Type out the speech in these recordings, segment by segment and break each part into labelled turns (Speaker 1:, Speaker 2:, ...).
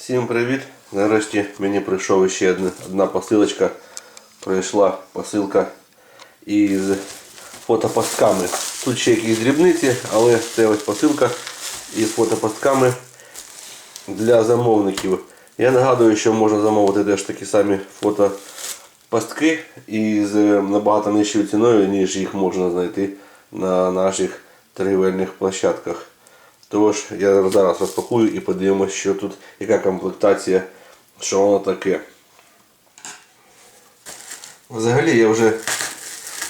Speaker 1: Всім привіт! Нарешті мені прийшов ще одна, одна посилочка. Прийшла посилка із фотопастками. Тут ще якісь дрібниці, але це ось посилка із фотопастками для замовників. Я нагадую, що можна замовити теж такі самі фотопастки із е, набагато нижчою ціною, ніж їх можна знайти на наших торгівельних площадках. Тож я зараз розпакую і подивимося, що тут, яка комплектація, що воно таке. Взагалі я вже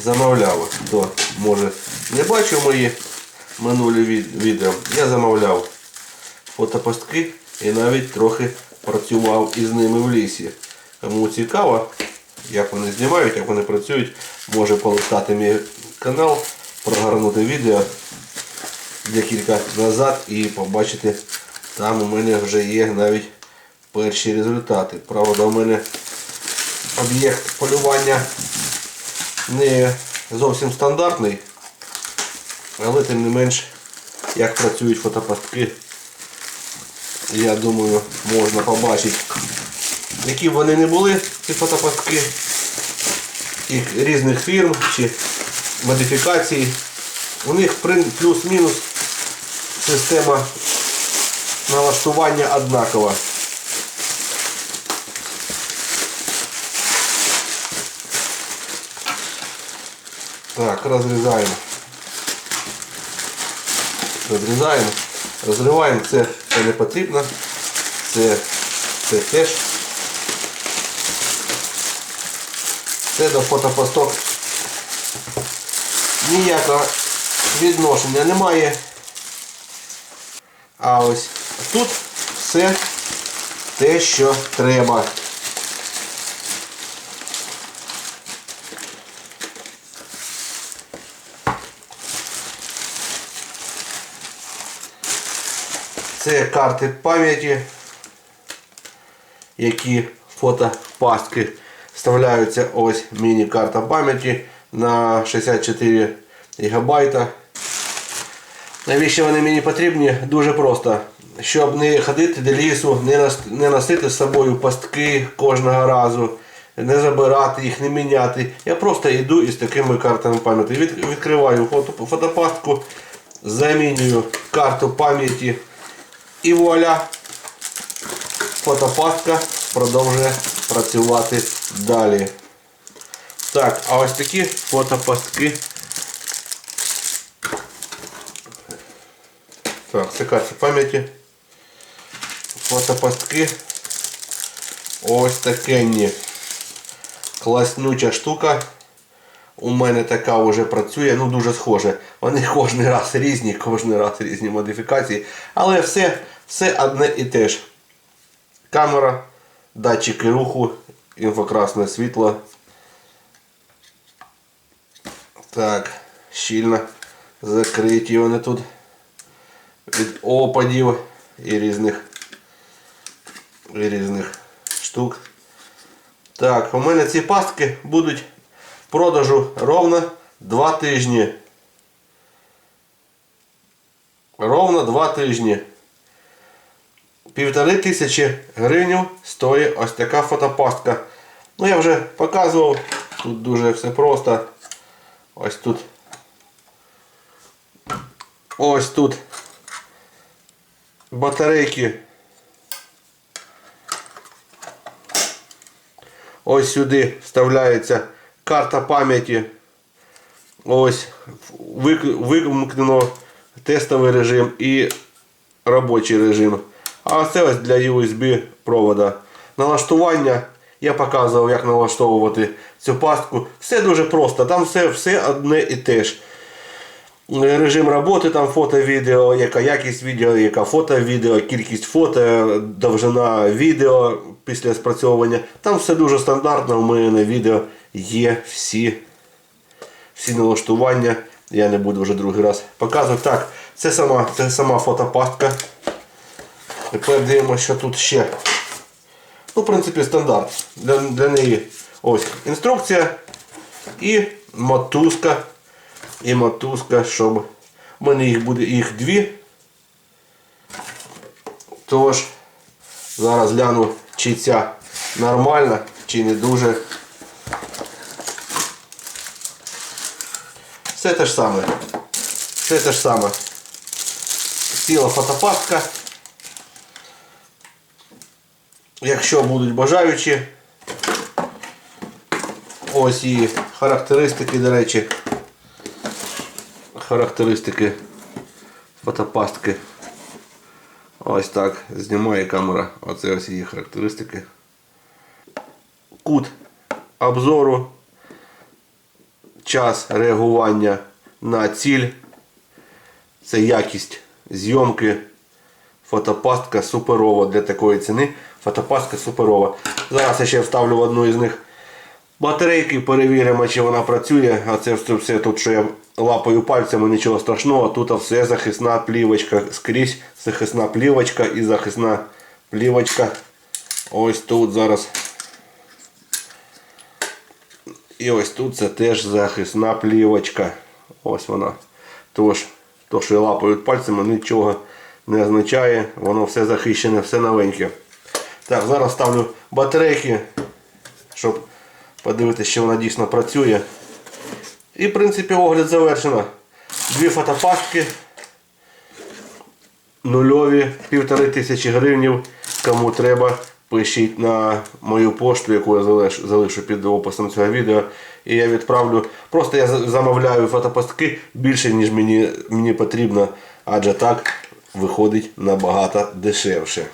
Speaker 1: замовляв, хто може не бачив мої минулі відео. Я замовляв фотопастки і навіть трохи працював із ними в лісі. Кому цікаво, як вони знімають, як вони працюють, може полистати мій канал, прогорнути відео декілька назад і побачити, там у мене вже є навіть перші результати. Правда, у мене об'єкт полювання не зовсім стандартний, але тим не менш, як працюють фотопастки, я думаю, можна побачити. Які б вони не були, ці фотопастки, їх різних фірм чи модифікацій, у них плюс-мінус система налаштування однакова. Так, розрізаємо. Розрізаємо, розриваємо, це, це не потрібно, це, це теж. Це до фотопосток ніякого відношення немає. А ось тут все те, що треба. Це карти пам'яті, які фотопастки вставляються ось міні-карта пам'яті на 64 ГБ. Навіщо вони мені потрібні? Дуже просто. Щоб не ходити до лісу, не носити з собою пастки кожного разу, не забирати їх, не міняти. Я просто йду із такими картами пам'яті. Від, відкриваю фото, фотопастку, замінюю карту пам'яті і вуаля, фотопастка продовжує працювати далі. Так, а ось такі фотопастки. Так, карта пам'яті. Фотопастки. Ось такенні. Класнюча штука. У мене така вже працює, ну дуже схоже. Вони кожен раз різні, кожен раз різні модифікації. Але все, все одне і те ж. Камера, датчики руху, інфокрасне світло. Так, щільно закриті вони тут від опадів і різних, і різних штук. Так, у мене ці пастки будуть в продажу ровно 2 тижні. Ровно 2 тижні. Півтори тисячі гривень стоїть ось така фотопастка. Ну я вже показував, тут дуже все просто. Ось тут. Ось тут батарейки. Ось сюди вставляється карта пам'яті. Ось вимкнено тестовий режим і робочий режим. А це ось для USB провода. Налаштування. Я показував, як налаштовувати цю пастку. Все дуже просто. Там все, все одне і те ж. Режим роботи, там фото, відео, яка якість відео, яка фото, відео, кількість фото, довжина відео після спрацьовування. Там все дуже стандартно. У мене на відео є всі, всі налаштування. Я не буду вже другий раз показувати. Так, це сама, це сама фотопастка. Тепер дивимося, що тут ще. Ну, в принципі, стандарт. Для, для неї ось інструкція і мотузка. І мотузка, щоб в мене їх буде їх дві. Тож, Зараз гляну, чи ця нормальна, чи не дуже. Все те ж саме. Все те ж саме. Ціла фотопастка. Якщо будуть бажаючі, ось її характеристики, до речі. Характеристики фотопастки. Ось так знімає камера. Оце ось її характеристики. Кут обзору, час реагування на ціль. Це якість зйомки. Фотопастка суперова для такої ціни. Фотопастка суперова. Зараз я ще вставлю в одну із них батарейки, перевіримо, чи вона працює. А це все, тут, що я лапаю пальцями, нічого страшного. Тут все захисна плівочка скрізь. Захисна плівочка і захисна плівочка. Ось тут зараз. І ось тут це теж захисна плівочка. Ось вона. Тож, то, що я лапаю пальцями, нічого не означає. Воно все захищене, все новеньке. Так, зараз ставлю батарейки, щоб подивитися, що вона дійсно працює. І в принципі огляд завершено. Дві фотопастки. Нульові, півтори тисячі гривнів. Кому треба, пишіть на мою пошту, яку я залишу, під описом цього відео. І я відправлю. Просто я замовляю фотопастки більше, ніж мені, мені потрібно, адже так виходить набагато дешевше.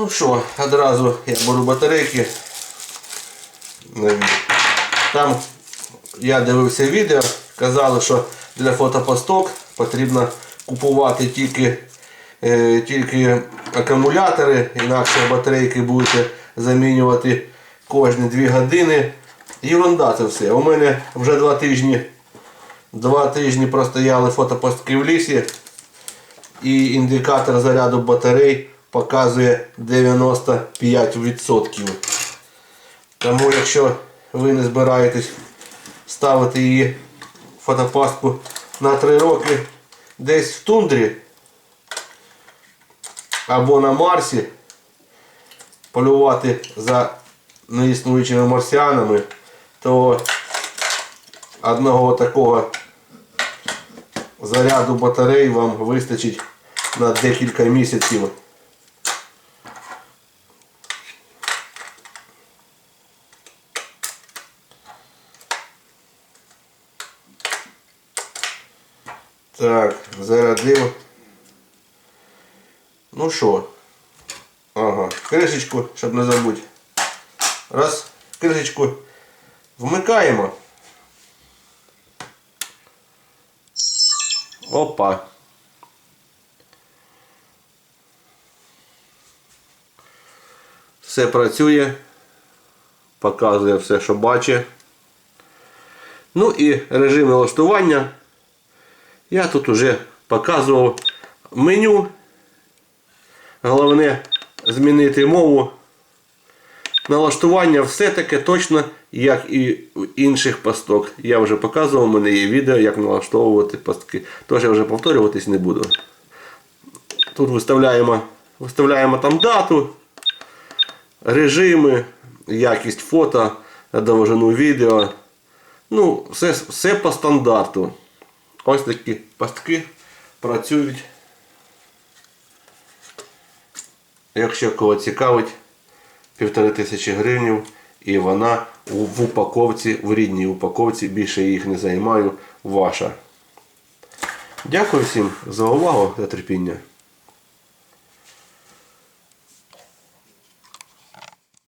Speaker 1: Ну що, одразу я беру батарейки. Там я дивився відео, казали, що для фотопосток потрібно купувати тільки, е, тільки акумулятори, інакше батарейки будете замінювати кожні 2 години. Єрунда це все. У мене вже два тижні, два тижні простояли фотопостки в лісі і індикатор заряду батарей показує 95%. Тому якщо ви не збираєтесь ставити її фотопастку на 3 роки десь в тундрі або на Марсі, полювати за неіснуючими марсіанами, то одного такого заряду батарей вам вистачить на декілька місяців. Так, зарядив. Ну що? Ага, кришечку, щоб не забути. Раз, кришечку вмикаємо. Опа. Все працює. Показує все, що бачить. Ну і режим налаштування. Я тут уже показував меню. Головне змінити мову. Налаштування все таке точно, як і в інших пасток. Я вже показував, у мене є відео, як налаштовувати пастки. Тож я вже повторюватись не буду. Тут виставляємо, виставляємо там дату, режими, якість фото, довжину відео. Ну, все, все по стандарту. Ось такі пастки працюють. Якщо кого цікавить, півтори тисячі гривень і вона в упаковці, в рідній упаковці, більше їх не займаю, ваша. Дякую всім за увагу та терпіння.